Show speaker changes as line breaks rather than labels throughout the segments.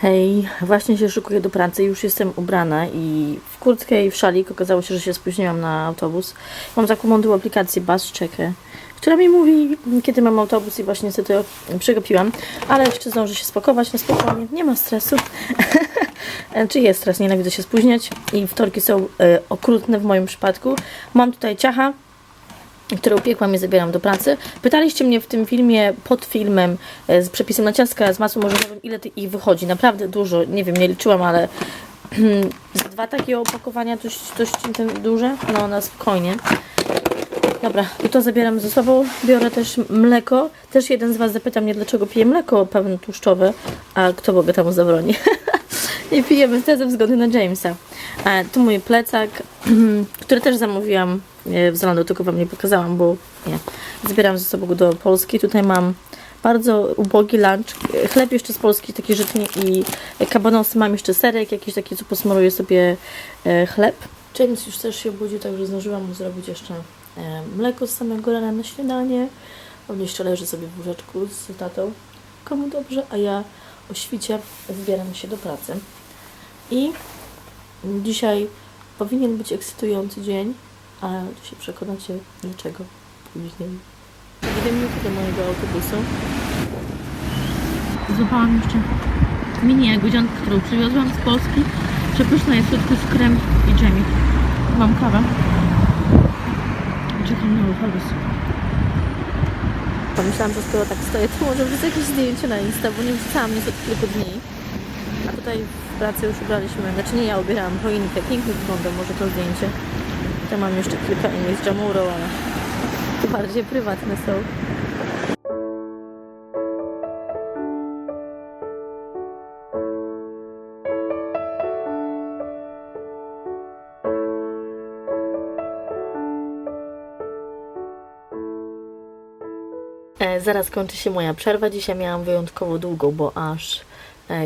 Hej, właśnie się szykuję do pracy, już jestem ubrana i w kurtkę i w szalik. Okazało się, że się spóźniłam na autobus. Mam tą aplikację Bus Checker, która mi mówi, kiedy mam autobus i właśnie niestety przegapiłam, ale jeszcze zdążę się spakować na spokojnie, nie ma stresu. Czy jest stres, nienawidzę się spóźniać i wtorki są e, okrutne w moim przypadku. Mam tutaj ciacha, które upiekłam i zabieram do pracy. Pytaliście mnie w tym filmie, pod filmem, e, z przepisem na ciastka z masłem orzechowym, ile ich wychodzi. Naprawdę dużo, nie wiem, nie liczyłam, ale dwa takie opakowania dość, dość duże, no na spokojnie. Dobra, i to zabieram ze sobą. Biorę też mleko. Też jeden z Was zapyta mnie, dlaczego piję mleko pełne tłuszczowe, a kto Boga temu zabroni. Nie pijemy te ze względu na Jamesa. E, tu mój plecak, który też zamówiłam e, w Zalando, tylko Wam nie pokazałam, bo nie. Zabieram ze sobą do Polski. Tutaj mam bardzo ubogi lunch. Chleb jeszcze z Polski, taki żytni i kabanosy. Mam jeszcze serek, jakiś taki, co posmaruję sobie e, chleb. James już też się obudził, także zdążyłam mu zrobić jeszcze e, mleko z samego rana na śniadanie. On jeszcze leży sobie w łóżeczku z tatą. Komu dobrze, a ja o świcie zbieram się do pracy. I dzisiaj powinien być ekscytujący dzień, a się przekonacie dlaczego później. Dwie minuty do mojego autobusu. Złapałam jeszcze mini jagodziankę, którą przywiozłam z Polski. Przepyszna jest słodko z krem i dżemik. Mam kawę. Czekam na autobus. Pomyślałam, że skoro tak stoję, to może wrzucę jakieś zdjęcie na Insta, bo nie wrzucałam nic od kilku dni. A tutaj w pracy już ubraliśmy, znaczy nie ja ubierałam choinkę, pięknie wygląda może to zdjęcie. To mam jeszcze kilka innych z Jamurą, ale bardziej prywatne są. E, zaraz kończy się moja przerwa. Dzisiaj miałam wyjątkowo długą, bo aż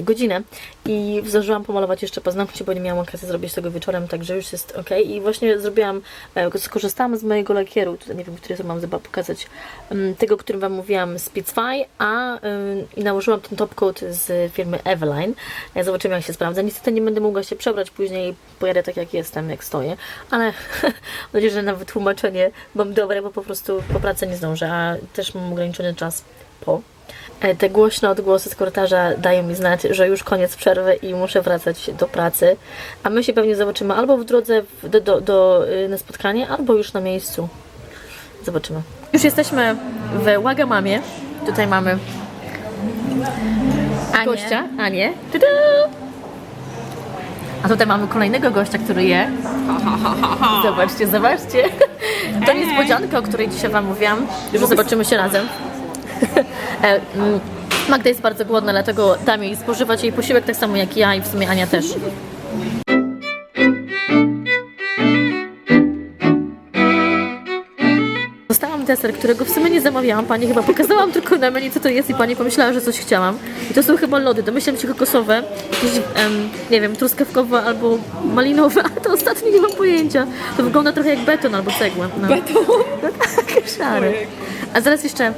godzinę. I zdążyłam pomalować jeszcze paznokcie, bo nie miałam okazji zrobić tego wieczorem, także już jest ok. I właśnie zrobiłam, e, skorzystałam z mojego lakieru, tutaj nie wiem, który to mam chyba pokazać, em, tego, którym Wam mówiłam, Spitfire, a em, i nałożyłam ten top coat z firmy Eveline. E, Zobaczymy, jak się sprawdza. Niestety nie będę mogła się przebrać później, pojadę tak, jak jestem, jak stoję, ale mam nadzieję, że nawet tłumaczenie mam dobre, bo po prostu po pracy nie zdążę, a też mam ograniczony czas po. E, Te głośne odgłosy z korytarza dają mi znać, że już koniec przerwy i muszę wracać do pracy. A my się pewnie zobaczymy albo w drodze do, do, do, y, na spotkanie, albo już na miejscu. Zobaczymy. Już jesteśmy w Łagamamie. Tutaj mamy
Anię.
gościa, Anię. A tutaj mamy kolejnego gościa, który je. Zobaczcie, zobaczcie. To niespodzianka, o której dzisiaj Wam mówiłam, że zobaczymy się razem. E, mm, Magda jest bardzo głodna, dlatego dam jej spożywać jej posiłek tak samo jak ja i w sumie Ania też. Dostałam deser, którego w sumie nie zamawiałam. Pani chyba pokazałam tylko na menu, co to jest i pani pomyślała, że coś chciałam. I to są chyba lody. Domyślam się kokosowe, jakieś, em, nie wiem, truskawkowe albo malinowe, a to ostatnie nie mam pojęcia. To wygląda trochę jak beton albo cegła. No.
Beton?
No tak, szary. A zaraz jeszcze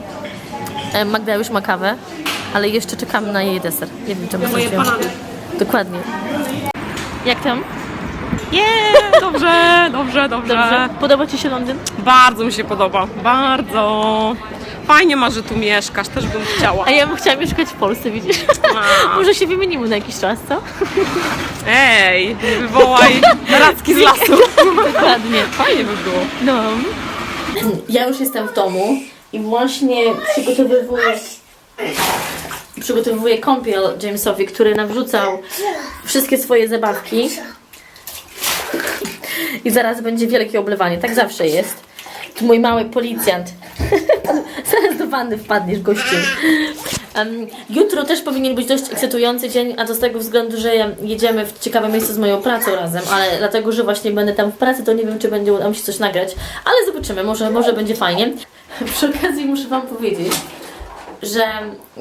Magda już ma kawę, ale jeszcze czekamy na jej deser. Nie wiem, czemu
moje banany.
Dokładnie. Jak tam?
Yeah, dobrze, dobrze, dobrze,
Dobrze? Podoba Ci się Londyn?
Bardzo mi się podoba, bardzo. Fajnie ma, że tu mieszkasz, też bym chciała.
A ja bym chciała mieszkać w Polsce, widzisz?
A.
Może się wymienimy na jakiś czas, co?
Ej, nie wywołaj radzki z lasu.
Dokładnie.
Fajnie by było.
No. Ja już jestem w domu i właśnie przygotowywuję przygotowuję kąpiel Jamesowi, który nam wrzucał wszystkie swoje zabawki. I zaraz będzie wielkie oblewanie. Tak zawsze jest. Tu mój mały policjant. zaraz do wanny wpadniesz, gościu. Em, jutro też powinien być dość ekscytujący dzień, a to z tego względu, że jedziemy w ciekawe miejsce z moją pracą razem, ale dlatego, że właśnie będę tam w pracy, to nie wiem, czy będzie udało mi się coś nagrać, ale zobaczymy, może, może będzie fajnie. Przy okazji muszę Wam powiedzieć, że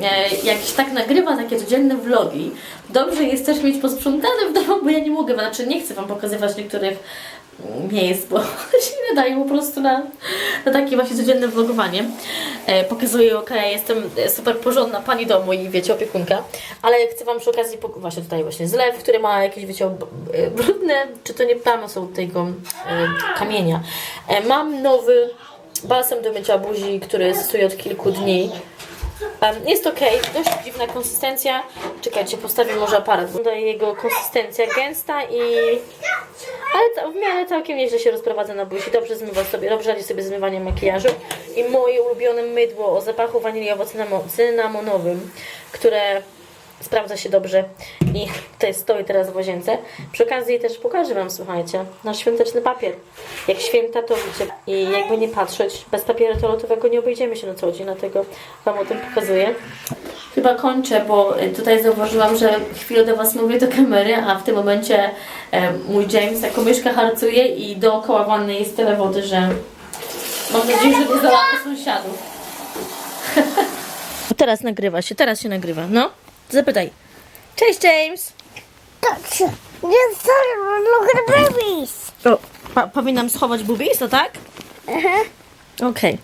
e, jak się tak nagrywa takie codzienne vlogi, dobrze jest też mieć posprzątane w domu, bo ja nie mogę, znaczy nie chcę Wam pokazywać niektórych miejsc, bo się nie daje po prostu na, na takie właśnie codzienne vlogowanie. E, pokazuję, okej, jestem super porządna pani domu i wiecie, opiekunka, ale chcę Wam przy okazji, właśnie tutaj właśnie zlew, który ma jakieś, wiecie, e, brudne, czy to nie plamy są tego e, kamienia. E, mam nowy balsam do mycia buzi, który stoję od kilku dni. Em, Jest ok, dość dziwna konsystencja. Czekajcie, postawię może aparat. Wygląda jego konsystencja gęsta i. Ale to, w miarę całkiem nieźle się rozprowadza na buzi. Dobrze zmywa sobie, dobrze radzi sobie zmywanie makijażu. I moje ulubione mydło o zapachu waniliowo-cynamonowym, które sprawdza się dobrze i tutaj stoi teraz w łazience. Przy okazji też pokażę Wam, słuchajcie, nasz świąteczny papier. Jak święta to wiecie. I jakby nie patrzeć, bez papieru toaletowego nie obejdziemy się na co dzień, dlatego Wam o tym pokazuję. Chyba kończę, bo y, tutaj zauważyłam, że chwilę do Was mówię do kamery, a w tym momencie e, mój James jako myszka harcuje i dookoła wanny jest tyle wody, że mam nadzieję, że nie zalamy sąsiadów. teraz nagrywa się, teraz się nagrywa. No, zapytaj. Cześć James!
Doctor, you started look at the babies.
O, pa- powinnam schować boobies, no tak?
Uh-huh.
Okej.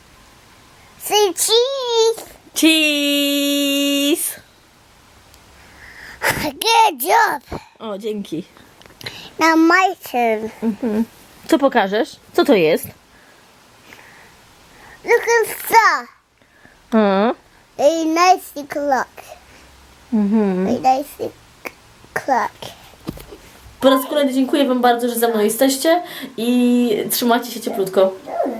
Say cheese.
Cheese!
Good job.
O, dzięki.
Now my turn.
Co pokażesz? Co to jest?
Look at that.
A.
A nice clock.
Mhm.
A nice clock.
Po raz kolejny dziękuję Wam bardzo, że ze mną jesteście i trzymajcie się cieplutko.